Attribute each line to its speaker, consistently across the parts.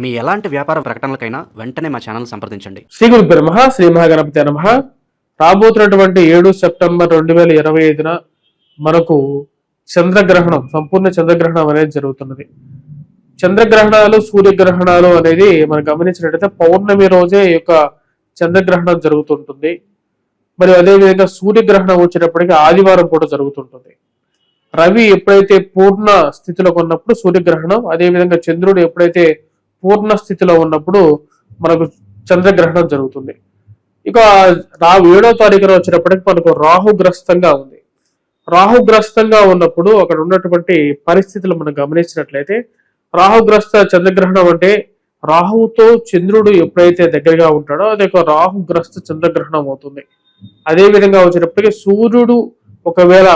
Speaker 1: మీ ఎలాంటి వ్యాపార ప్రకటనలకైనా వెంటనే మా ఛానల్ సంప్రదించండి.
Speaker 2: శ్రీ గురు బ్రహ్మ శ్రీ మహాగణపతి నమ. రాబోతున్నటువంటి ఏడు సెప్టెంబర్ రెండు వేల ఇరవై ఐదున మనకు చంద్రగ్రహణం సంపూర్ణ చంద్రగ్రహణం అనేది జరుగుతున్నది. చంద్రగ్రహణాలు సూర్యగ్రహణాలు అనేది మనం గమనించినట్లయితే పౌర్ణమి రోజే ఈ యొక్క చంద్రగ్రహణం జరుగుతుంటుంది. మరియు అదేవిధంగా సూర్యగ్రహణం వచ్చేటప్పటికి ఆదివారం పూట జరుగుతుంటుంది. రవి ఎప్పుడైతే పూర్ణ స్థితిలో ఉన్నప్పుడు సూర్యగ్రహణం అదేవిధంగా చంద్రుడు ఎప్పుడైతే పూర్ణ స్థితిలో ఉన్నప్పుడు మనకు చంద్రగ్రహణం జరుగుతుంది. ఇక రా ఏడో తారీఖున వచ్చినప్పటికి మనకు రాహుగ్రస్తంగా ఉంది. రాహుగ్రస్తంగా ఉన్నప్పుడు అక్కడ ఉన్నటువంటి పరిస్థితులు మనం గమనించినట్లయితే రాహుగ్రస్త చంద్రగ్రహణం అంటే రాహువుతో చంద్రుడు ఎప్పుడైతే దగ్గరగా ఉంటాడో అది ఒక రాహుగ్రస్త చంద్రగ్రహణం అవుతుంది. అదే విధంగా వచ్చినప్పటికీ సూర్యుడు ఒకవేళ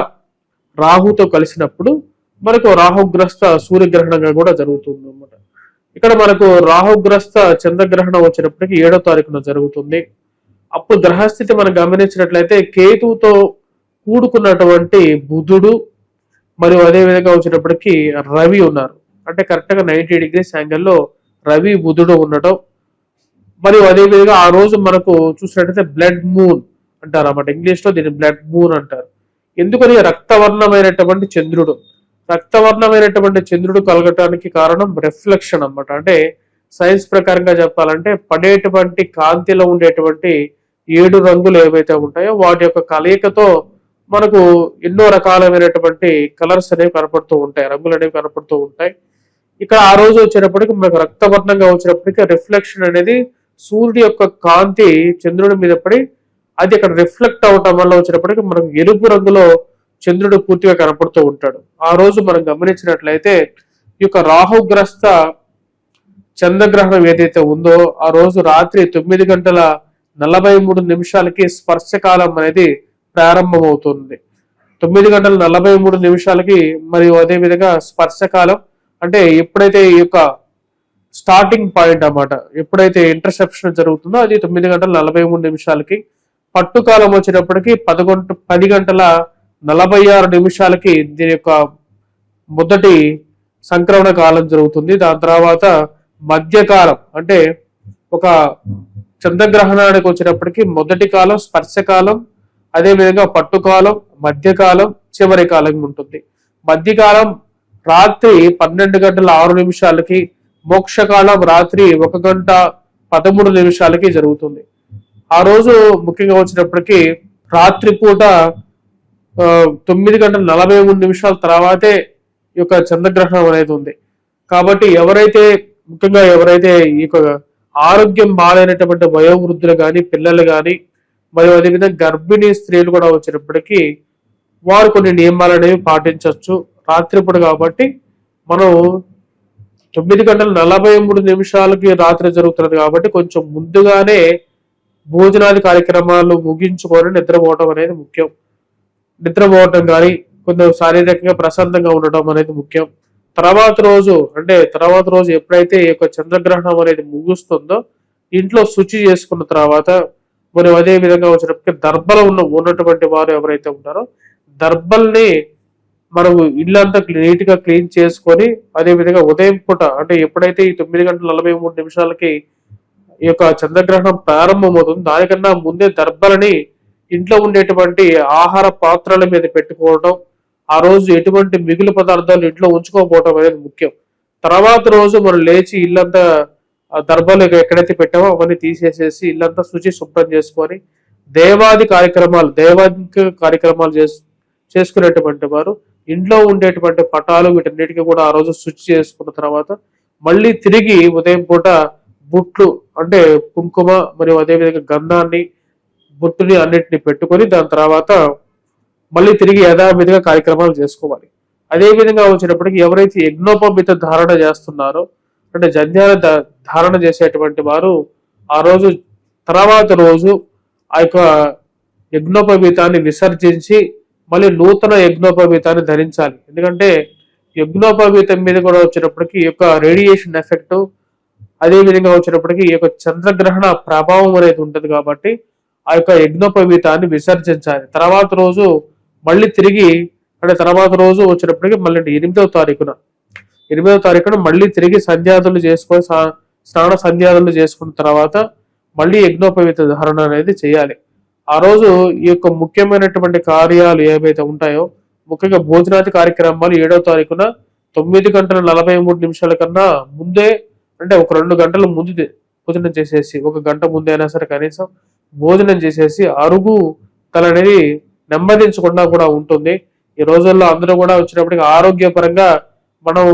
Speaker 2: రాహుతో కలిసినప్పుడు మనకు రాహుగ్రస్త సూర్యగ్రహణంగా కూడా జరుగుతుంది అన్నమాట ఇక్కడ మనకు రాహుగ్రస్త చంద్రగ్రహణం వచ్చినప్పటికీ ఏడో తారీఖున జరుగుతుంది. అప్పుడు గ్రహస్థితి మనం గమనించినట్లయితే కేతువుతో కూడుకున్నటువంటి బుధుడు మరియు అదే విధంగా వచ్చినప్పటికీ రవి ఉన్నారు. అంటే కరెక్ట్గా నైంటీ నైన్టీ డిగ్రీస్ యాంగిల్లో రవి బుధుడు ఉండటం. మరియు అదే విధంగా ఆ రోజు మనకు చూసినట్టయితే బ్లడ్ మూన్ అంటారు అన్నమాట. ఇంగ్లీష్లో దీన్ని బ్లడ్ మూన్ అంటారు. ఎందుకని? రక్తవర్ణమైనటువంటి చంద్రుడు. రక్తవర్ణమైనటువంటి చంద్రుడు కలగటానికి కారణం రిఫ్లెక్షన్ అన్నమాట. అంటే సైన్స్ ప్రకారంగా చెప్పాలంటే పడేటువంటి కాంతిలో ఉండేటువంటి ఏడు రంగులు ఏవైతే ఉంటాయో వాటి యొక్క కలయికతో మనకు ఎన్నో రకాలమైనటువంటి కలర్స్ అనేవి కనపడుతూ ఉంటాయి రంగులు అనేవి కనపడుతూ ఉంటాయి. ఇక్కడ ఆ రోజు వచ్చేటప్పటికి మనకు రక్తవర్ణంగా వచ్చినప్పటికీ రిఫ్లెక్షన్ అనేది సూర్యుడి యొక్క కాంతి చంద్రుడి మీద పడి అది అక్కడ రిఫ్లెక్ట్ అవటం వల్ల వచ్చినప్పటికీ మనకు ఎరుపు రంగులో చంద్రుడు పూర్తిగా కనపడుతూ ఉంటాడు. ఆ రోజు మనం గమనించినట్లయితే ఈ యొక్క రాహుగ్రస్త చంద్రగ్రహణం ఏదైతే ఉందో ఆ రోజు రాత్రి తొమ్మిది గంటల నలభై మూడు నిమిషాలకి స్పర్శకాలం అనేది ప్రారంభమవుతుంది. తొమ్మిది గంటల నలభై మూడు నిమిషాలకి మరియు అదే విధంగా స్పర్శకాలం అంటే ఎప్పుడైతే ఈ యొక్క స్టార్టింగ్ పాయింట్ అన్నమాట ఎప్పుడైతే ఇంటర్సెప్షన్ జరుగుతుందో అది తొమ్మిది గంటల నలభై మూడు నిమిషాలకి పట్టుకాలం వచ్చేటప్పటికి పదకొండు పది గంటల నలభై ఆరు నిమిషాలకి దీని యొక్క మొదటి సంక్రమణ కాలం జరుగుతుంది. దాని తర్వాత మధ్యకాలం అంటే ఒక చంద్రగ్రహణానికి వచ్చినప్పటికి మొదటి కాలం స్పర్శకాలం అదేవిధంగా పట్టుకాలం మధ్యకాలం చివరి కాలం ఉంటుంది. మధ్యకాలం రాత్రి పన్నెండు గంటల ఆరు నిమిషాలకి మోక్షకాలం రాత్రి ఒక గంట పదమూడు నిమిషాలకి జరుగుతుంది. ఆ రోజు ముఖ్యంగా వచ్చినప్పటికీ రాత్రిపూట తొమ్మిది గంటల నలభై మూడు నిమిషాల తర్వాతే ఈ యొక్క చంద్రగ్రహణం అనేది ఉంది. కాబట్టి ఎవరైతే ముఖ్యంగా ఎవరైతే ఈ యొక్క ఆరోగ్యం బాగాలేనటువంటి వయోవృద్ధులు కానీ పిల్లలు కానీ మరియు అదేవిధంగా గర్భిణీ స్త్రీలు కూడా వచ్చినప్పటికీ వారు కొన్ని నియమాలు అనేవి పాటించవచ్చు. రాత్రిపూట కాబట్టి మనం తొమ్మిది గంటల నలభై మూడు నిమిషాలకి రాత్రి జరుగుతున్నది కాబట్టి కొంచెం ముందుగానే భోజనాది కార్యక్రమాలు ముగించుకొని నిద్రపోవటం అనేది ముఖ్యం. నిద్రపోవటం కానీ కొంచెం శారీరకంగా ప్రశాంతంగా ఉండటం అనేది ముఖ్యం. తర్వాత రోజు అంటే తర్వాత రోజు ఎప్పుడైతే ఈ యొక్క చంద్రగ్రహణం అనేది ముగుస్తుందో ఇంట్లో శుచి చేసుకున్న తర్వాత మరి అదే విధంగా వచ్చినప్పటికీ దర్బలు ఉన్న ఉన్నటువంటి వారు ఎవరైతే ఉన్నారో దర్బల్ని మనము ఇల్లంతా నీట్గా క్లీన్ చేసుకొని అదే విధంగా ఉదయం పూట అంటే ఎప్పుడైతే ఈ తొమ్మిది గంటల నలభై మూడు నిమిషాలకి ఈ యొక్క చంద్రగ్రహణం ప్రారంభమవుతుంది దానికన్నా ముందే దర్బలని ఇంట్లో ఉండేటువంటి ఆహార పాత్రల మీద పెట్టుకోవడం ఆ రోజు ఎటువంటి మిగులు పదార్థాలు ఇంట్లో ఉంచుకోకపోవడం అనేది ముఖ్యం. తర్వాత రోజు మనం లేచి ఇల్లంతా దర్భాలు ఎక్కడైతే పెట్టామో అవన్నీ తీసేసేసి ఇల్లంతా శుచి శుభ్రం చేసుకొని దేవాది కార్యక్రమాలు దేవాదిక కార్యక్రమాలు చేసు చేసుకునేటువంటి వారు ఇంట్లో ఉండేటువంటి పటాలు వీటన్నిటికీ కూడా ఆ రోజు శుచి చేసుకున్న తర్వాత మళ్ళీ తిరిగి ఉదయం పూట బుట్లు అంటే కుంకుమ మరియు అదేవిధంగా గంధాన్ని బుట్టుని అన్నిటిని పెట్టుకొని దాని తర్వాత మళ్ళీ తిరిగి యథావిధిగా కార్యక్రమాలు చేసుకోవాలి. అదేవిధంగా వచ్చినప్పటికీ ఎవరైతే యజ్ఞోపమిత ధారణ చేస్తున్నారో అంటే జంధ్యాల ధారణ చేసేటువంటి వారు ఆ రోజు తర్వాత రోజు ఆ యొక్క యజ్ఞోపమితాన్ని విసర్జించి మళ్ళీ నూతన యజ్ఞోపమితాన్ని ధరించాలి. ఎందుకంటే యజ్ఞోపమితం మీద కూడా వచ్చినప్పటికీ ఈ యొక్క రేడియేషన్ ఎఫెక్ట్ అదేవిధంగా వచ్చినప్పటికీ ఈ యొక్క చంద్రగ్రహణ ప్రభావం అనేది ఉంటుంది కాబట్టి ఆ యొక్క యజ్ఞోపవీతాన్ని విసర్జించాలి. తర్వాత రోజు మళ్ళీ తిరిగి అంటే తర్వాత రోజు వచ్చినప్పటికీ మళ్ళీ ఎనిమిదవ తారీఖున. ఎనిమిదవ తారీఖున మళ్ళీ తిరిగి సంధ్యాదులు చేసుకొని స్నాన సంధ్యాదులు చేసుకున్న తర్వాత మళ్ళీ యజ్ఞోపవీత ధారణ అనేది చేయాలి. ఆ రోజు ఈ యొక్క ముఖ్యమైనటువంటి కార్యాలు ఏవైతే ఉంటాయో ముఖ్యంగా భోజనాది కార్యక్రమాలు ఏడవ తారీఖున తొమ్మిది గంటల నలభై మూడు నిమిషాల కన్నా ముందే అంటే ఒక రెండు గంటల ముందు భోజనం చేసేసి ఒక గంట ముందే అయినా సరే కనీసం భోజనం చేసేసి అరుగు తల అనేది నెమ్మదించకుండా కూడా ఉంటుంది. ఈ రోజుల్లో అందరూ కూడా వచ్చినప్పటికీ ఆరోగ్యపరంగా మనం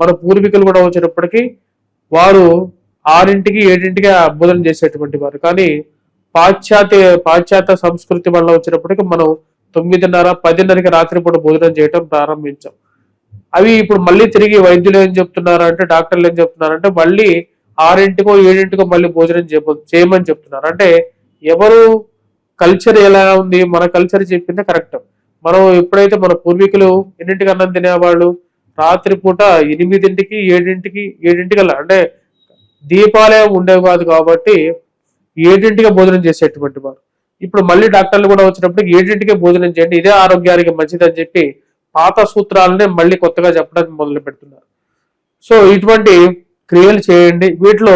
Speaker 2: మన పూర్వీకులు కూడా వచ్చినప్పటికీ వారు ఆరింటికి ఏడింటికి ఆ భోజనం చేసేటువంటి వారు. కానీ పాశ్చాత్య పాశ్చాత్య సంస్కృతి వల్ల వచ్చినప్పటికీ మనం తొమ్మిదిన్నర పదిన్నరకి రాత్రిపూట భోజనం చేయటం ప్రారంభించాం. అవి ఇప్పుడు మళ్ళీ తిరిగి వైద్యులు ఏం చెప్తున్నారు అంటే డాక్టర్లు ఏం చెప్తున్నారంటే మళ్ళీ ఆరింటికో ఏడింటికో మళ్ళీ భోజనం చేయమని చెప్తున్నారు. అంటే ఎవరు కల్చర్ ఎలా ఉంది మన కల్చర్ చెప్పిందే కరెక్ట్ మనం ఎప్పుడైతే మన పూర్వీకులు ఎన్నింటికి అన్నం తినేవాళ్ళు? రాత్రిపూట ఎనిమిదింటికి ఏడింటికి ఏడింటికల్లా. అంటే దీపాలే ఉండేవి కాదు కాబట్టి ఏడింటికి భోజనం చేసేటువంటి వారు. ఇప్పుడు మళ్ళీ డాక్టర్లు కూడా వచ్చినప్పుడు ఏడింటికే భోజనం చేయండి ఇదే ఆరోగ్యానికి మంచిదని చెప్పి పాత సూత్రాలనే మళ్ళీ కొత్తగా చెప్పడానికి మొదలు పెడుతున్నారు సో ఇటువంటి క్రియలు చేయండి. వీటిలో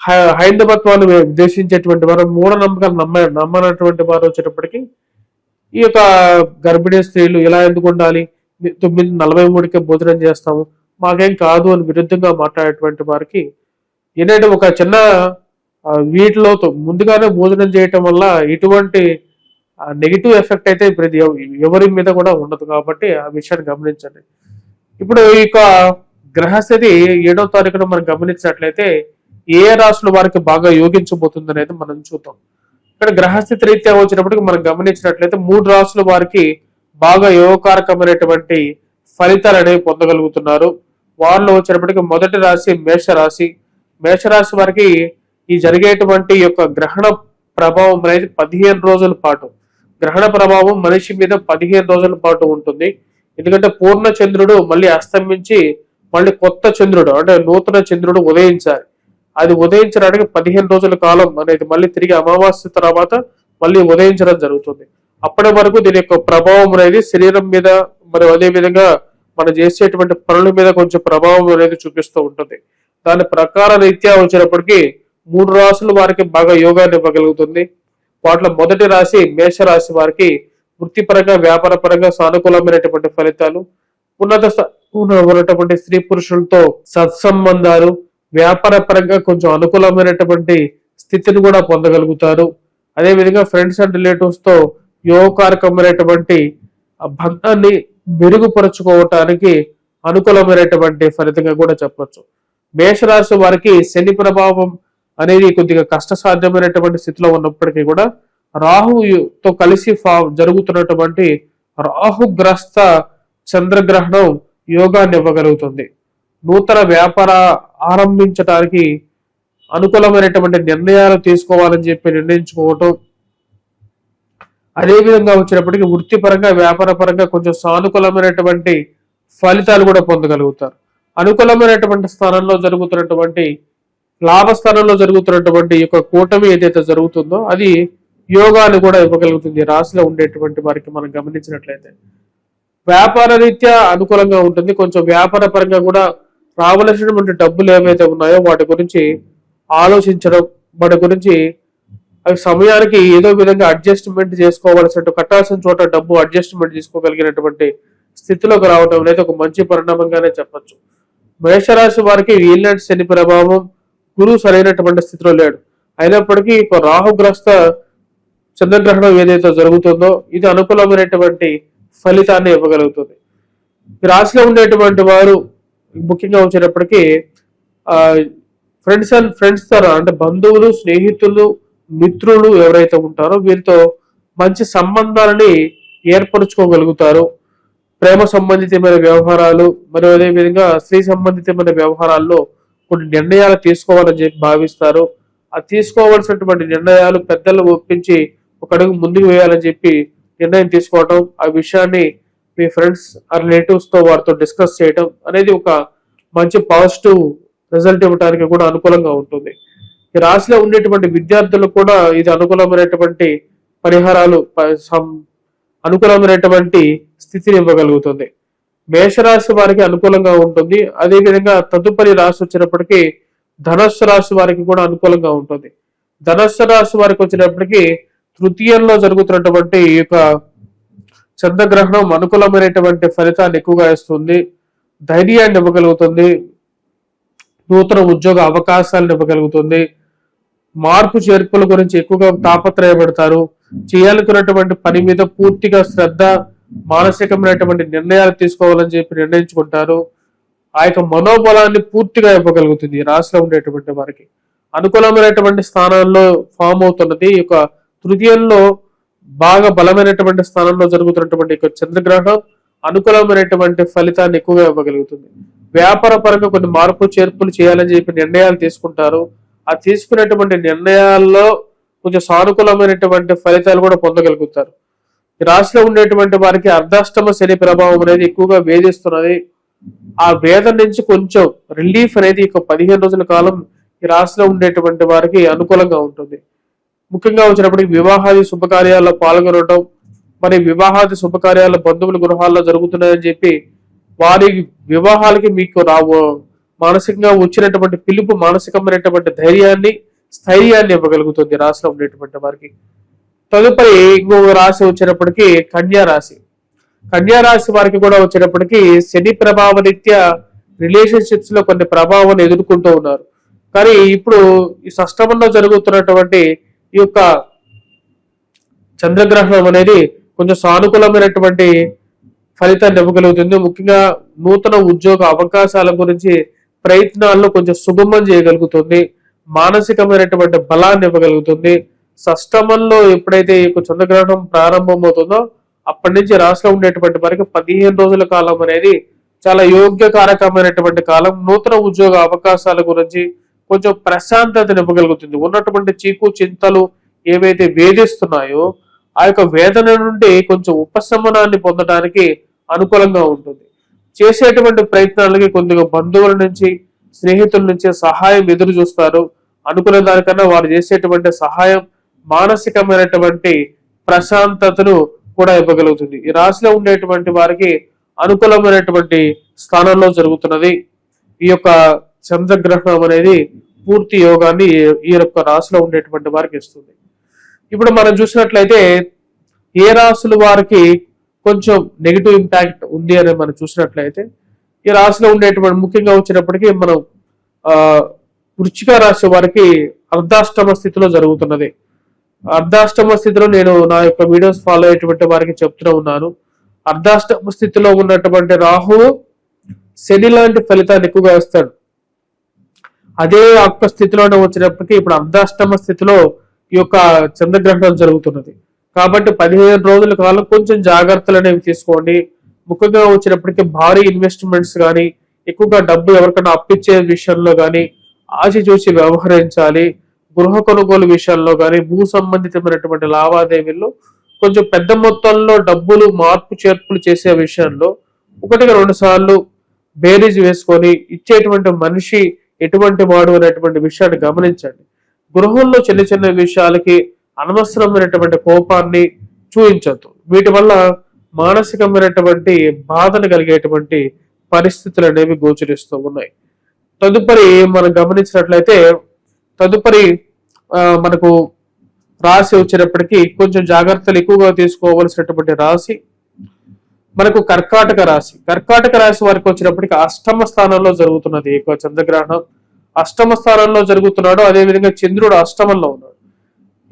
Speaker 2: హైందవత్వాన్ని ఉద్దేశించేటువంటి వారు మూఢనమ్మకాలు నమ్మ నమ్మనటువంటి వారు వచ్చేటప్పటికి ఈ యొక్క గర్భిణీ స్త్రీలు ఇలా ఎందుకు ఉండాలి? తొమ్మిది నలభై మూడుకే భోజనం చేస్తాము. మాకేం కాదు అని విరుద్ధంగా మాట్లాడేటువంటి వారికి ఏంటంటే ఒక చిన్న వీటిలో ముందుగానే భోజనం చేయటం వల్ల ఇటువంటి నెగిటివ్ ఎఫెక్ట్ అయితే ప్రతి ఎవరి మీద కూడా ఉండదు కాబట్టి ఆ విషయాన్ని గమనించండి. ఇప్పుడు ఈ యొక్క గ్రహస్థితి ఏడో తారీఖున మనం గమనించినట్లయితే ఏ రాశుల వారికి బాగా యోగించబోతుంది అనేది మనం చూద్దాం. ఇక్కడ గ్రహస్థితి రీత్యా వచ్చినప్పటికి మనం గమనించినట్లయితే మూడు రాశుల వారికి బాగా యోగకారకమైనటువంటి ఫలితాలు అనేవి పొందగలుగుతున్నారు. వారిలో వచ్చినప్పటికీ మొదటి రాశి మేష రాశి మేషరాశి వారికి ఈ జరిగేటువంటి యొక్క గ్రహణ ప్రభావం అనేది పదిహేను రోజుల పాటు. గ్రహణ ప్రభావం మనిషి మీద పదిహేను రోజుల పాటు ఉంటుంది. ఎందుకంటే పూర్ణ చంద్రుడు మళ్ళీ అస్తమించి మళ్ళీ కొత్త చంద్రుడు అంటే నూతన చంద్రుడు ఉదయించాలి. అది ఉదయించడానికి పదిహేను రోజుల కాలం అనేది మళ్ళీ తిరిగి అమావాస్య తర్వాత మళ్ళీ ఉదయించడం జరుగుతుంది. అప్పటి వరకు దీని యొక్క ప్రభావం అనేది శరీరం మీద మరి అదే విధంగా మనం చేసేటువంటి పనుల మీద కొంచెం ప్రభావం అనేది చూపిస్తూ ఉంటుంది. దాని ప్రకార రీత్యా వచ్చినప్పటికీ మూడు రాసులు వారికి బాగా యోగాన్ని ఇవ్వగలుగుతుంది. వాటిలో మొదటి రాశి మేష రాశి వారికి వృత్తిపరంగా వ్యాపార పరంగా సానుకూలమైనటువంటి ఫలితాలు ఉన్నత ఉన్నటువంటి స్త్రీ పురుషులతో సత్సంబంధాలు వ్యాపార పరంగా కొంచెం అనుకూలమైనటువంటి స్థితిని కూడా పొందగలుగుతారు. అదేవిధంగా ఫ్రెండ్స్ అండ్ రిలేటివ్స్తో యోగకారకమైనటువంటి బంధాన్ని మెరుగుపరుచుకోవటానికి అనుకూలమైనటువంటి ఫలితంగా కూడా చెప్పచ్చు. మేషరాశి వారికి శని ప్రభావం అనేది కొద్దిగా కష్టసాధ్యమైనటువంటి స్థితిలో ఉన్నప్పటికీ కూడా రాహుతో కలిసి జరుగుతున్నటువంటి రాహుగ్రస్త చంద్రగ్రహణం యోగాన్ని ఇవ్వగలుగుతుంది. నూతన వ్యాపార ఆరంభించడానికి అనుకూలమైనటువంటి నిర్ణయాలు తీసుకోవాలని చెప్పి నిర్ణయించుకోవటం. అదేవిధంగా వచ్చినప్పటికీ వృత్తిపరంగా వ్యాపార పరంగా కొంచెం సానుకూలమైనటువంటి ఫలితాలు కూడా పొందగలుగుతారు. అనుకూలమైనటువంటి స్థానంలో జరుగుతున్నటువంటి లాభస్థానంలో జరుగుతున్నటువంటి యొక్క కూటమి ఏదైతే జరుగుతుందో అది యోగాన్ని కూడా ఇవ్వగలుగుతుంది. రాశిలో ఉండేటువంటి వారికి మనం గమనించినట్లయితే. వ్యాపార రీత్యా అనుకూలంగా ఉంటుంది. కొంచెం వ్యాపార పరంగా కూడా రావలసినటువంటి డబ్బులు ఏవైతే ఉన్నాయో వాటి గురించి ఆలోచించడం వాటి గురించి అవి సమయానికి ఏదో విధంగా అడ్జస్ట్మెంట్ చేసుకోవాల్సిన కట్టాల్సిన చోట డబ్బు అడ్జస్ట్మెంట్ చేసుకోగలిగినటువంటి స్థితిలోకి రావడం అనేది ఒక మంచి పరిణామంగానే చెప్పచ్చు. మేషరాశి వారికి వీళ్ళంటి శని ప్రభావం గురువు సరైనటువంటి స్థితిలో లేడు. అయినప్పటికీ ఒక రాహుగ్రస్త చంద్రగ్రహణం ఏదైతే జరుగుతుందో ఇది అనుకూలమైనటువంటి ఫలితాన్ని ఇవ్వగలుగుతుంది. రాశిలో ఉండేటువంటి వారు ముఖ్యంగా వచ్చేటప్పటికి ఫ్రెండ్స్ అండ్ ఫ్రెండ్స్ ద్వారా అంటే బంధువులు స్నేహితులు మిత్రులు ఎవరైతే ఉంటారో వీరితో మంచి సంబంధాలని ఏర్పరచుకోగలుగుతారు. ప్రేమ సంబంధితమైన వ్యవహారాలు మరియు అదే విధంగా స్త్రీ సంబంధితమైన వ్యవహారాల్లో కొన్ని నిర్ణయాలు తీసుకోవాలని చెప్పి భావిస్తారు. ఆ తీసుకోవాల్సినటువంటి నిర్ణయాలు పెద్దలను ఒప్పించి ఒక అడుగు ముందుకు వేయాలని చెప్పి నిర్ణయం తీసుకోవటం ఆ విషయాన్ని మీ ఫ్రెండ్స్ ఆ రిలేటివ్స్తో వారితో డిస్కస్ చేయటం అనేది ఒక మంచి పాజిటివ్ రిజల్ట్ ఇవ్వడానికి కూడా అనుకూలంగా ఉంటుంది. ఈ రాశిలో ఉండేటువంటి విద్యార్థులకు కూడా ఇది అనుకూలమైనటువంటి పరిహారాలు అనుకూలమైనటువంటి స్థితిని ఇవ్వగలుగుతుంది. మేషరాశి వారికి అనుకూలంగా ఉంటుంది. అదేవిధంగా తదుపరి రాశి వచ్చినప్పటికీ ధనస్సు రాశి వారికి కూడా అనుకూలంగా ఉంటుంది. ధనస్సు రాశి వారికి వచ్చినప్పటికీ తృతీయంలో జరుగుతున్నటువంటి ఈ యొక్క చంద్రగ్రహణం అనుకూలమైనటువంటి ఫలితాన్ని ఎక్కువగా ఇస్తుంది. ధైర్యాన్ని ఇవ్వగలుగుతుంది. నూతన ఉద్యోగ అవకాశాలను ఇవ్వగలుగుతుంది. మార్పు చేర్పుల గురించి ఎక్కువగా తాపత్రయపడతారు. చేయాలనుకున్నటువంటి పని మీద పూర్తిగా శ్రద్ధ మానసికమైనటువంటి నిర్ణయాలు తీసుకోవాలని చెప్పి నిర్ణయించుకుంటారు. ఆ యొక్క మనోబలాన్ని పూర్తిగా ఇవ్వగలుగుతుంది రాశిలో ఉండేటువంటి వారికి. అనుకూలమైనటువంటి స్థానాల్లో ఫామ్ అవుతున్నది. ఈ యొక్క తృతీయంలో బాగా బలమైనటువంటి స్థానంలో జరుగుతున్నటువంటి చంద్రగ్రహణం అనుకూలమైనటువంటి ఫలితాన్ని ఎక్కువగా ఇవ్వగలుగుతుంది. వ్యాపార పరంగా కొన్ని మార్పు చేర్పులు చేయాలని చెప్పి నిర్ణయాలు తీసుకుంటారు. ఆ తీసుకునేటువంటి నిర్ణయాల్లో కొంచెం సానుకూలమైనటువంటి ఫలితాలు కూడా పొందగలుగుతారు. రాశిలో ఉండేటువంటి వారికి అర్ధాష్టమ శని ప్రభావం అనేది ఎక్కువగా వేధిస్తున్నది. ఆ వేదన నుంచి కొంచెం రిలీఫ్ అనేది ఇక పదిహేను రోజుల కాలం ఈ రాశిలో ఉండేటువంటి వారికి అనుకూలంగా ఉంటుంది. ముఖ్యంగా వచ్చినప్పటికి వివాహాది శుభకార్యాల్లో పాల్గొనడం మరి వివాహాది శుభకార్యాల బంధువుల గృహాల్లో జరుగుతున్నాయని చెప్పి వారి వివాహాలకి మీకు రావు మానసికంగా వచ్చినటువంటి పిలుపు మానసికమైనటువంటి ధైర్యాన్ని స్థైర్యాన్ని ఇవ్వగలుగుతుంది రాశిలో ఉండేటువంటి వారికి. తదుపరి ఇంకొక రాశి వచ్చినప్పటికీ కన్యా రాశి. కన్యా రాశి వారికి కూడా వచ్చినప్పటికీ శని ప్రభావ రీత్యా రిలేషన్షిప్స్లో కొన్ని ప్రభావాన్ని ఎదుర్కొంటూ ఉన్నారు. కానీ ఇప్పుడు ఈ సష్టమంలో జరుగుతున్నటువంటి ఈ యొక్క చంద్రగ్రహణం అనేది కొంచెం సానుకూలమైనటువంటి ఫలితాన్ని ఇవ్వగలుగుతుంది. ముఖ్యంగా నూతన ఉద్యోగ అవకాశాల గురించి ప్రయత్నాల్లో కొంచెం సుగమం చేయగలుగుతుంది. మానసికమైనటువంటి బలాన్ని ఇవ్వగలుగుతుంది. సష్టమంలో ఎప్పుడైతే ఈ యొక్క చంద్రగ్రహణం ప్రారంభమవుతుందో అప్పటి నుంచి రాష్ట్రం ఉండేటువంటి వారికి పదిహేను రోజుల కాలం అనేది చాలా యోగ్యకారకమైనటువంటి కాలం. నూతన ఉద్యోగ అవకాశాల గురించి కొంచెం ప్రశాంతతను ఇవ్వగలుగుతుంది ఉన్నటువంటి చీకు చింతలు ఏవైతే వేధిస్తున్నాయో ఆ యొక్క వేదన నుండి కొంచెం ఉపశమనాన్ని పొందడానికి అనుకూలంగా ఉంటుంది. చేసేటువంటి ప్రయత్నాలకి కొద్దిగా బంధువుల నుంచి స్నేహితుల నుంచి సహాయం ఎదురు చూస్తారు. అనుకున్న దానికన్నా వారు చేసేటువంటి సహాయం మానసికమైనటువంటి ప్రశాంతతను కూడా ఇవ్వగలుగుతుంది. ఈ రాశిలో ఉండేటువంటి వారికి అనుకూలమైనటువంటి స్థానంలో జరుగుతున్నది. ఈ యొక్క చంద్రగ్రహణం అనేది పూర్తి యోగాన్ని ఈ- యొక్క రాశిలో ఉండేటువంటి వారికి ఇస్తుంది. ఇప్పుడు మనం చూసినట్లయితే ఏ రాశుల వారికి కొంచెం నెగిటివ్ ఇంపాక్ట్ ఉంది అని మనం చూసినట్లయితే ఈ రాశిలో ఉండేటువంటి ముఖ్యంగా వచ్చినప్పటికీ మనం వృచ్చిక రాశి వారికి అర్ధాష్టమ స్థితిలో జరుగుతున్నది. అర్ధాష్టమ స్థితిలో నేను నా యొక్క వీడియోస్ ఫాలో అయ్యేటువంటి వారికి చెప్తూ ఉన్నాను. అర్ధాష్టమ స్థితిలో ఉన్నటువంటి రాహువు శని లాంటి ఫలితాన్ని ఎక్కువగా ఇస్తాడు. అదే ఒక్క స్థితిలోనే వచ్చినప్పటికీ ఇప్పుడు అర్ధాష్టమ స్థితిలో ఈ యొక్క చంద్రగ్రహణం జరుగుతున్నది. కాబట్టి పదిహేను రోజుల కాలం కొంచెం జాగ్రత్తలు అనేవి తీసుకోండి. ముఖ్యంగా వచ్చినప్పటికీ భారీ ఇన్వెస్ట్మెంట్స్ కానీ ఎక్కువగా డబ్బు ఎవరికైనా అప్పిచ్చే విషయంలో కానీ ఆచిచూచి వ్యవహరించాలి. గృహ కొనుగోలు విషయంలో కానీ భూ సంబంధితమైనటువంటి లావాదేవీల్లో కొంచెం పెద్ద మొత్తంలో డబ్బులు మార్పు చేర్పులు చేసే విషయంలో ఒకటిగా రెండు సార్లు బేరీజ్ వేసుకొని ఇచ్చేటువంటి మనిషి ఎటువంటి వాడు అనేటువంటి విషయాన్ని గమనించండి. గృహంలో చిన్న చిన్న విషయాలకి అనవసరమైనటువంటి కోపాన్ని చూపించద్దు. వీటి వల్ల మానసికమైనటువంటి బాధను కలిగేటువంటి పరిస్థితులు అనేవి గోచరిస్తూ ఉన్నాయి. తదుపరి మనం గమనించినట్లయితే తదుపరి మనకు రాశి వచ్చినప్పటికీ కొంచెం జాగ్రత్తలు ఎక్కువగా తీసుకోవలసినటువంటి రాశి మనకు కర్కాటక రాశి. కర్కాటక రాశి వారికి వచ్చినప్పటికీ అష్టమ స్థానంలో జరుగుతున్నది ఎక్కువ చంద్రగ్రహణం. అష్టమ స్థానంలో జరుగుతున్నాడు. అదే విధంగా చంద్రుడు అష్టమంలో ఉన్నాడు.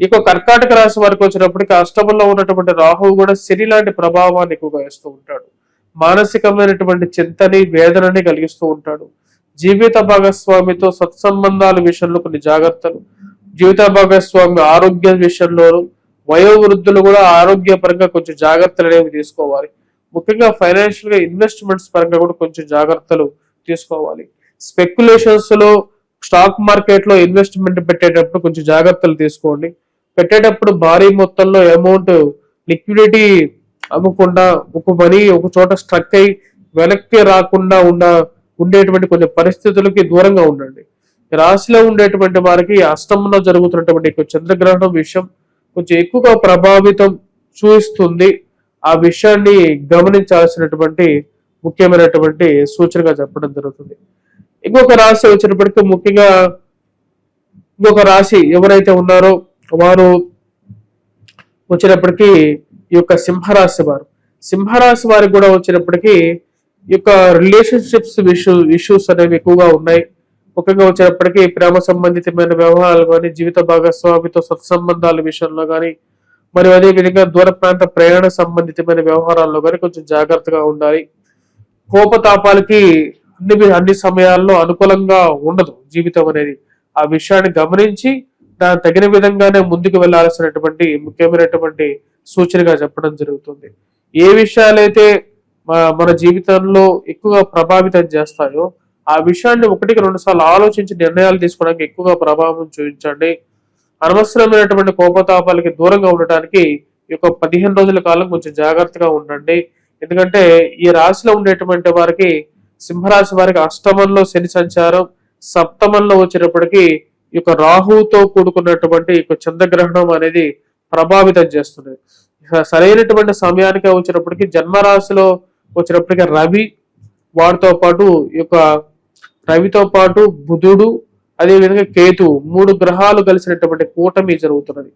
Speaker 2: ఈ కర్కాటక రాశి వారికి వచ్చినప్పటికీ అష్టమంలో ఉన్నటువంటి రాహువు కూడా శని లాంటి ప్రభావాన్ని ఎక్కువగా వేస్తూ ఉంటాడు. మానసికమైనటువంటి చింతని వేదనని కలిగిస్తూ ఉంటాడు. జీవిత భాగస్వామితో సత్సంబంధాల విషయంలో కొన్ని జాగ్రత్తలు. జీవిత భాగస్వామి ఆరోగ్య విషయంలోను వయోవృద్ధులు కూడా ఆరోగ్యపరంగా కొంచెం జాగ్రత్తలు అనేవి తీసుకోవాలి. ముఖ్యంగా ఫైనాన్షియల్గా ఇన్వెస్ట్మెంట్స్ పరంగా కూడా కొంచెం జాగ్రత్తలు తీసుకోవాలి. స్పెక్యులేషన్స్లో స్టాక్ మార్కెట్లో ఇన్వెస్ట్మెంట్ పెట్టేటప్పుడు కొంచెం జాగ్రత్తలు తీసుకోండి. పెట్టేటప్పుడు భారీ మొత్తంలో అమౌంట్ లిక్విడిటీ అమ్మకుండా ఒక మనీ ఒక చోట స్ట్రక్ అయి వెనక్కి రాకుండా ఉండ ఉండేటువంటి కొన్ని పరిస్థితులకి దూరంగా ఉండండి. రాశిలో ఉండేటువంటి వారికి అష్టమంలో జరుగుతున్నటువంటి చంద్రగ్రహణం విషయం కొంచెం ఎక్కువగా ప్రభావితం చూపిస్తుంది ఆ విషయాన్ని గమనించాల్సినటువంటి ముఖ్యమైనటువంటి సూచనగా చెప్పడం జరుగుతుంది. ఇంకొక రాశి వచ్చినప్పటికీ ముఖ్యంగా ఇంకొక రాశి ఎవరైతే ఉన్నారో వారు వచ్చినప్పటికీ ఈ యొక్క సింహరాశి వారు. సింహరాశి వారికి కూడా వచ్చినప్పటికీ ఈ యొక్క రిలేషన్షిప్స్ ఇష్యూ ఇష్యూస్ అనేవి ఎక్కువగా ఉన్నాయి. ముఖ్యంగా వచ్చినప్పటికీ ప్రేమ సంబంధితమైన వ్యవహారాలు కానీ జీవిత భాగస్వామితో సత్సంబంధాల విషయంలో కానీ మరియు అదే విధంగా దూర ప్రాంత ప్రయాణ సంబంధితమైన వ్యవహారాల్లో కానీ కొంచెం జాగ్రత్తగా ఉండాలి. కోపతాపాలకి అన్ని అన్ని సమయాల్లో అనుకూలంగా ఉండదు జీవితం అనేది. ఆ విషయాన్ని గమనించి దాని తగిన విధంగానే ముందుకు వెళ్ళాల్సినటువంటి ముఖ్యమైనటువంటి సూచనగా చెప్పడం జరుగుతుంది. ఏ విషయాలైతే మన జీవితంలో ఎక్కువగా ప్రభావితం చేస్తాయో ఆ విషయాన్ని ఒకటికి రెండు సార్లు ఆలోచించి నిర్ణయాలు తీసుకోవడానికి ఎక్కువగా ప్రభావం చూపించండి. అనవసరమైనటువంటి కోపతాపాలకి దూరంగా ఉండటానికి ఈ యొక్క పదిహేను రోజుల కాలం కొంచెం జాగ్రత్తగా ఉండండి. ఎందుకంటే ఈ రాశిలో ఉండేటువంటి వారికి సింహరాశి వారికి అష్టమంలో శని సంచారం సప్తమంలో వచ్చేటప్పటికి ఈ యొక్క రాహువుతో కూడుకున్నటువంటి ఈ యొక్క చంద్రగ్రహణం అనేది ప్రభావితం చేస్తుంది. ఇక సరైనటువంటి సమయానికి వచ్చినప్పటికీ జన్మరాశిలో వచ్చినప్పటికీ రవి వారితో పాటు ఈ యొక్క రవితో పాటు బుధుడు అదేవిధంగా కేతు మూడు గ్రహాలు కలిసినటువంటి కూటమి జరుగుతున్నది.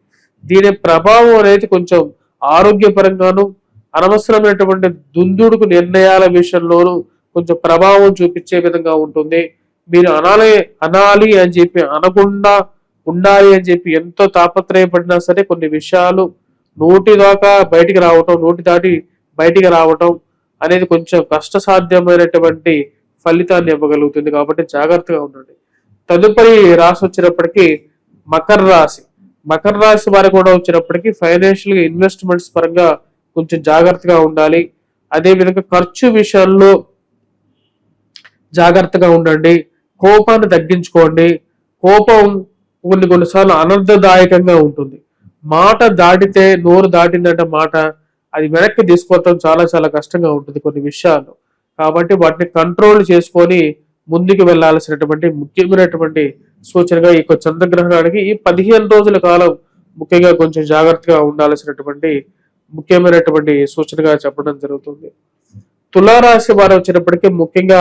Speaker 2: దీని ప్రభావం అనేది కొంచెం ఆరోగ్యపరంగాను అనవసరమైనటువంటి దుందుడుకు నిర్ణయాల విషయంలోనూ కొంచెం ప్రభావం చూపించే విధంగా ఉంటుంది. మీరు అనాలి అనాలి అని చెప్పి అనకుండా ఉండాలి అని చెప్పి ఎంతో తాపత్రయపడినా సరే కొన్ని విషయాలు నోటి దాకా బయటికి రావటం నోటి దాటి బయటికి రావటం అనేది కొంచెం కష్టసాధ్యమైనటువంటి ఫలితాన్ని ఇవ్వగలుగుతుంది. కాబట్టి జాగ్రత్తగా ఉండండి. తదుపరి రాశి వచ్చినప్పటికీ మకర రాశి. మకర రాశి వారు కూడా వచ్చినప్పటికీ ఫైనాన్షియల్ ఇన్వెస్ట్మెంట్స్ పరంగా కొంచెం జాగ్రత్తగా ఉండాలి. అదే విధంగా ఖర్చు విషయాల్లో జాగ్రత్తగా ఉండండి. కోపాన్ని తగ్గించుకోండి. కోపం కొన్ని కొన్నిసార్లు అనర్థదాయకంగా ఉంటుంది. మాట దాటితే నోరు దాటిందంటే మాట అది వెనక్కి తీసుకోవటం చాలా చాలా కష్టంగా ఉంటుంది కొన్ని విషయాలు కాబట్టి వాటిని కంట్రోల్ చేసుకొని ముందుకు వెళ్ళాల్సినటువంటి ముఖ్యమైనటువంటి సూచనగా ఈ యొక్క చంద్రగ్రహణానికి ఈ పదిహేను రోజుల కాలం ముఖ్యంగా కొంచెం జాగ్రత్తగా ఉండాల్సినటువంటి ముఖ్యమైనటువంటి సూచనగా చెప్పడం జరుగుతుంది. తులారాశి వారు వచ్చినప్పటికీ ముఖ్యంగా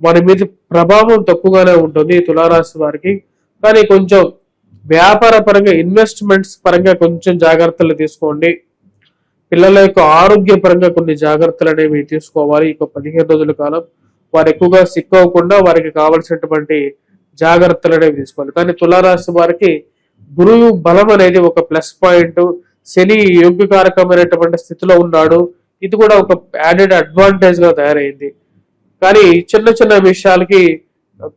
Speaker 2: వారి మీద ప్రభావం తక్కువగానే ఉంటుంది తులారాశి వారికి. కానీ కొంచెం వ్యాపార పరంగా ఇన్వెస్ట్మెంట్స్ పరంగా కొంచెం జాగ్రత్తలు తీసుకోండి. పిల్లల యొక్క ఆరోగ్య పరంగా కొన్ని జాగ్రత్తలు అనేవి తీసుకోవాలి ఇక పదిహేను రోజుల కాలం. వారు ఎక్కువగా సిక్ అవ్వకుండా వారికి కావలసినటువంటి జాగ్రత్తలు అనేవి తీసుకోవాలి. కానీ తులారాశి వారికి గురువు బలం అనేది ఒక ప్లస్ పాయింట్ శని యోగ్యకారకమైనటువంటి స్థితిలో ఉన్నాడు. ఇది కూడా ఒక యాడెడ్ అడ్వాంటేజ్గా తయారైంది. కానీ చిన్న చిన్న విషయాలకి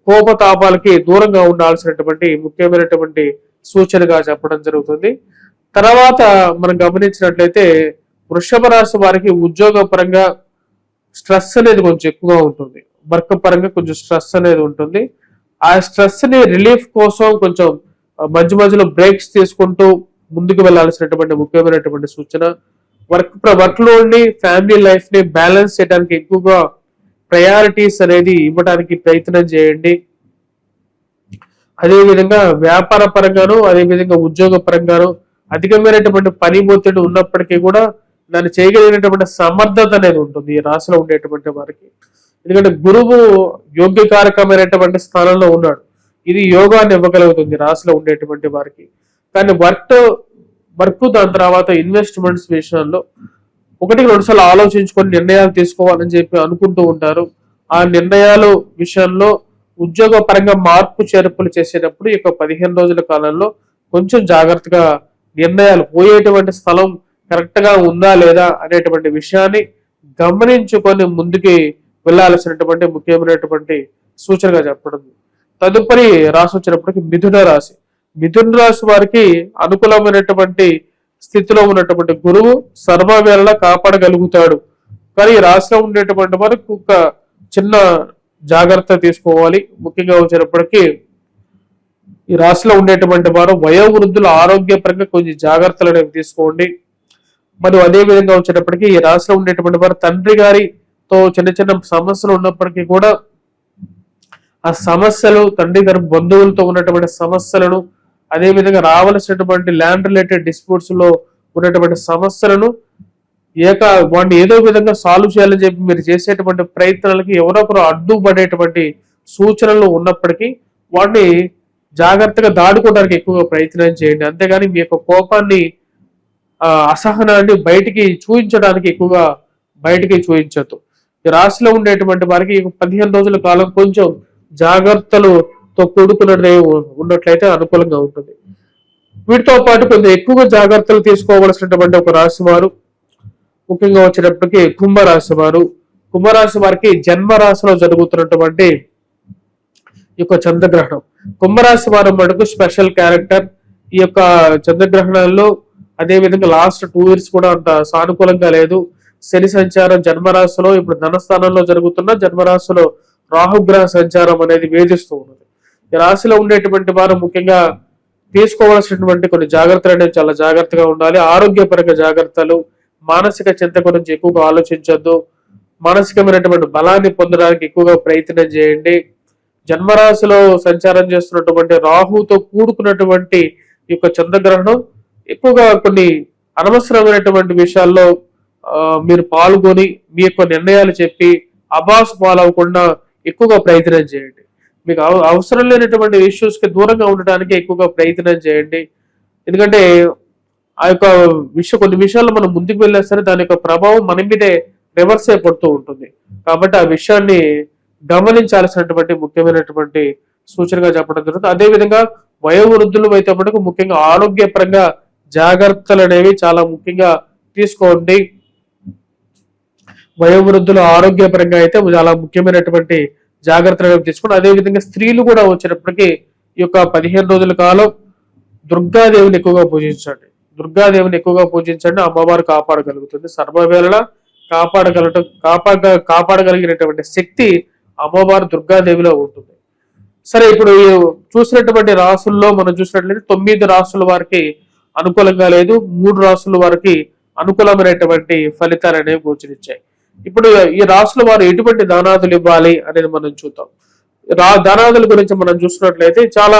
Speaker 2: కోపతాపాలకి దూరంగా ఉండాల్సినటువంటి ముఖ్యమైనటువంటి సూచనగా చెప్పడం జరుగుతుంది. తర్వాత మనం గమనించినట్లయితే వృషభ రాశి వారికి ఉద్యోగపరంగా స్ట్రెస్ అనేది కొంచెం ఎక్కువగా ఉంటుంది. వర్క్ పరంగా కొంచెం స్ట్రెస్ అనేది ఉంటుంది. ఆ స్ట్రెస్ని రిలీఫ్ కోసం కొంచెం మధ్య మధ్యలో బ్రేక్స్ తీసుకుంటూ ముందుకు వెళ్ళాల్సినటువంటి ముఖ్యమైనటువంటి సూచన. వర్క్ వర్క్ లోడ్ని ఫ్యామిలీ లైఫ్ని బ్యాలెన్స్ చేయడానికి ఎక్కువగా ప్రయారిటీస్ అనేది ఇవ్వడానికి ప్రయత్నం చేయండి. అదేవిధంగా వ్యాపార పరంగాను అదేవిధంగా ఉద్యోగ పరంగాను అధికమైనటువంటి పని ఒత్తిడి ఉన్నప్పటికీ కూడా దాన్ని చేయగలిగినటువంటి సమర్థత అనేది ఉంటుంది ఈ రాశిలో ఉండేటువంటి వారికి. ఎందుకంటే గురువు యోగ్యకారకమైనటువంటి స్థానంలో ఉన్నాడు. ఇది యోగాన్ని ఇవ్వగలుగుతుంది రాశిలో ఉండేటువంటి వారికి. కానీ వర్క్ వర్క్ దాని తర్వాత ఇన్వెస్ట్మెంట్స్ విషయంలో ఒకటికి రెండు సార్లు ఆలోచించుకొని నిర్ణయాలు తీసుకోవాలని చెప్పి అనుకుంటూ ఉంటారు. ఆ నిర్ణయాలు విషయంలో ఉద్యోగ పరంగా మార్పు చేర్పులు చేసేటప్పుడు ఈ యొక్క పదిహేను రోజుల కాలంలో కొంచెం జాగ్రత్తగా నిర్ణయాలు పోయేటువంటి స్థలం కరెక్ట్గా ఉందా లేదా అనేటువంటి విషయాన్ని గమనించుకొని ముందుకి వెళ్ళాల్సినటువంటి ముఖ్యమైనటువంటి సూచనగా చెప్పడం. తదుపరి రాశి వచ్చినప్పటికీ మిథున రాశి. మిథున రాశి వారికి అనుకూలమైనటువంటి స్థితిలో ఉన్నటువంటి గురువు సర్వవేళలా కాపాడగలుగుతాడు. కానీ రాశిలో ఉండేటువంటి వారికి ఒక చిన్న జాగ్రత్త తీసుకోవాలి. ముఖ్యంగా వచ్చినప్పటికీ ఈ రాశిలో ఉండేటువంటి వారు వయోవృద్ధుల ఆరోగ్యపరంగా కొంచెం జాగ్రత్తలు అనేవి తీసుకోండి. మరియు అదే విధంగా వచ్చేటప్పటికీ ఈ రాశిలో ఉండేటువంటి వారు తండ్రి గారితో చిన్న చిన్న సమస్యలు ఉన్నప్పటికీ కూడా ఆ సమస్యలు తండ్రి గారి బంధువులతో ఉన్నటువంటి సమస్యలను అదే విధంగా రావలసినటువంటి ల్యాండ్ రిలేటెడ్ డిస్ప్యూట్స్లో ఉన్నటువంటి సమస్యలను ఏక వాడిని ఏదో విధంగా సాల్వ్ చేయాలని చెప్పి మీరు చేసేటువంటి ప్రయత్నాలకి ఎవరో అడ్డుపడేటువంటి సూచనలు ఉన్నప్పటికీ వాటిని జాగ్రత్తగా దాడుకోవడానికి ఎక్కువగా ప్రయత్నం చేయండి. అంతేగాని మీ యొక్క కోపాన్ని అసహనాన్ని బయటికి చూపించడానికి ఎక్కువగా బయటికి చూపించద్దు ఈ రాశిలో ఉండేటువంటి వారికి పదిహేను రోజుల కాలం కొంచెం జాగ్రత్తలతో కూడుకున్నది ఉన్నట్లయితే అనుకూలంగా ఉంటుంది. వీటితో పాటు కొంచెం ఎక్కువగా జాగ్రత్తలు తీసుకోవలసినటువంటి ఒక రాశి వారు ముఖ్యంగా వచ్చినప్పటికీ కుంభరాశి వారు. కుంభరాశి వారికి జన్మ రాశిలో జరుగుతున్నటువంటి ఈ యొక్క చంద్రగ్రహణం. కుంభరాశి వారం మటుకు స్పెషల్ క్యారెక్టర్. ఈ యొక్క చంద్రగ్రహణంలో అదే విధంగా లాస్ట్ టూ ఇయర్స్ కూడా అంత సానుకూలంగా లేదు. శని సంచారం జన్మరాశిలో ఇప్పుడు ధనస్థానంలో జరుగుతున్న జన్మరాశిలో రాహుగ్రహ సంచారం అనేది వేధిస్తూ ఉన్నది. ఈ రాశిలో ఉండేటువంటి వారు ముఖ్యంగా తీసుకోవాల్సినటువంటి కొన్ని జాగ్రత్తలు అనేవి చాలా జాగ్రత్తగా ఉండాలి. ఆరోగ్యపరంగా జాగ్రత్తలు మానసిక చింత గురించి ఎక్కువగా ఆలోచించొద్దు. మానసికమైనటువంటి బలాన్ని పొందడానికి ఎక్కువగా ప్రయత్నం చేయండి. జన్మరాశిలో సంచారం చేస్తున్నటువంటి రాహుతో కూడుకున్నటువంటి ఈ యొక్క చంద్రగ్రహణం ఎక్కువగా కొన్ని అనవసరమైనటువంటి విషయాల్లో మీరు పాల్గొని మీ యొక్క నిర్ణయాలు చెప్పి అబాస్ పాలవకుండా ఎక్కువగా ప్రయత్నం చేయండి. మీకు అవసరం లేనటువంటి ఇష్యూస్కి దూరంగా ఉండడానికి ఎక్కువగా ప్రయత్నం చేయండి. ఎందుకంటే ఆ యొక్క విషయం కొన్ని విషయాల్లో మనం ముందుకు వెళ్ళినా సరే దాని యొక్క ప్రభావం మన మీదే రివర్స్ అయిపడుతూ ఉంటుంది. కాబట్టి ఆ విషయాన్ని గమనించాల్సినటువంటి ముఖ్యమైనటువంటి సూచనగా చెప్పడం జరుగుతుంది. అదే విధంగా వయోవృద్ధులు అయితే మటుకు ముఖ్యంగా ఆరోగ్యపరంగా జాగ్రత్తలు అనేవి చాలా ముఖ్యంగా తీసుకోండి. వయోవృద్ధులు ఆరోగ్యపరంగా అయితే చాలా ముఖ్యమైనటువంటి జాగ్రత్తలు అనేవి తీసుకోండి. అదే విధంగా స్త్రీలు కూడా వచ్చినప్పటికీ ఈ యొక్క పదిహేను రోజుల కాలం దుర్గాదేవిని ఎక్కువగా పూజించండి. దుర్గాదేవిని ఎక్కువగా పూజించండి. అమ్మవారు కాపాడగలుగుతుంది. సర్వవేళ కాపాడగలటం కాపాడ కాపాడగలిగినటువంటి శక్తి అమ్మవారు దుర్గాదేవిలో ఉంటుంది. సరే ఇప్పుడు చూసినటువంటి రాసుల్లో మనం చూసినట్లయితే తొమ్మిది రాసుల వారికి అనుకూలంగా లేదు. మూడు రాసుల వారికి అనుకూలమైనటువంటి ఫలితాలు అనేవి గోచరించాయి. ఇప్పుడు ఈ రాసుల వారు ఎటువంటి దానాదులు ఇవ్వాలి అనేది మనం చూద్దాం. రా దానాదుల గురించి మనం చూసినట్లయితే చాలా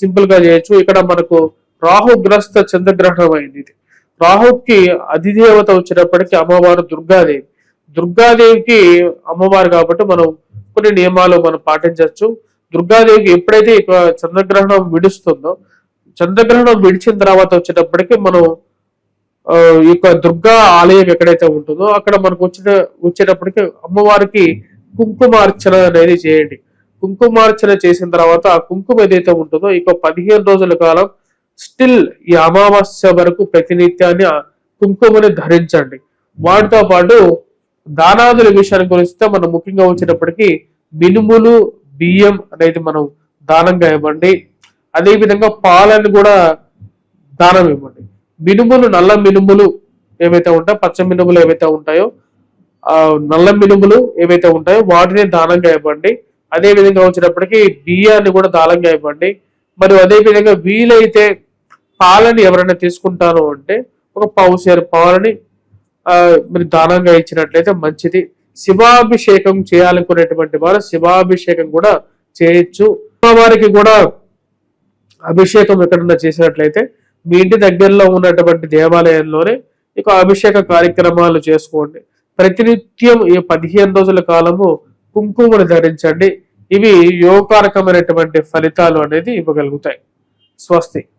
Speaker 2: సింపుల్గా చేయొచ్చు. ఇక్కడ మనకు రాహుగ్రస్త చంద్రగ్రహణం అయింది ఇది. రాహుకి అధిదేవత వచ్చినప్పటికీ అమ్మవారు దుర్గాదేవి. దుర్గాదేవికి అమ్మవారు కాబట్టి మనం కొన్ని నియమాలు మనం పాటించవచ్చు. దుర్గాదేవికి ఎప్పుడైతే ఇక చంద్రగ్రహణం విడుస్తుందో చంద్రగ్రహణం విడిచిన తర్వాత వచ్చేటప్పటికి మనం ఈ యొక్క దుర్గా ఆలయం ఎక్కడైతే ఉంటుందో అక్కడ మనకు వచ్చిన వచ్చేటప్పటికి అమ్మవారికి కుంకుమార్చన అనేది చేయండి. కుంకుమార్చన చేసిన తర్వాత ఆ కుంకుమ ఏదైతే ఉంటుందో ఇక పదిహేను రోజుల కాలం స్టిల్ ఈ అమావాస్య వరకు ప్రతినిత్యాన్ని ఆ కుంకుమని ధరించండి. వాటితో పాటు దానాదుల విషయానికి వస్తే మనం ముఖ్యంగా వచ్చేటప్పటికి మినుములు బియ్యం అనేది మనం దానంగా ఇవ్వండి. అదేవిధంగా పాలను కూడా దానం ఇవ్వండి. మినుములు నల్ల మినుములు ఏవైతే ఉంటాయో పచ్చ మినుములు ఏవైతే ఉంటాయో నల్ల మినుములు ఏవైతే ఉంటాయో వాటిని దానంగా ఇవ్వండి. అదే విధంగా వచ్చినప్పటికీ బియ్యాన్ని కూడా దానంగా ఇవ్వండి. మరియు అదే విధంగా వీలైతే పాలని ఎవరైనా తీసుకుంటారు అంటే ఒక పావు పాలని మీరు దానంగా ఇచ్చినట్లయితే మంచిది. శివాభిషేకం చేయాలనుకునేటువంటి వారు శివాభిషేకం కూడా చేయొచ్చు. వారికి కూడా అభిషేకం ఎక్కడన్నా చేసినట్లయితే మీ ఇంటి దగ్గరలో ఉన్నటువంటి దేవాలయంలోనే ఇక అభిషేక కార్యక్రమాలు చేసుకోండి. ప్రతినిత్యం ఈ పదిహేను రోజుల కాలము కుంకుమను ధరించండి. ఇవి యోగకారకమైనటువంటి ఫలితాలు అనేది ఇవ్వగలుగుతాయి. స్వస్తి.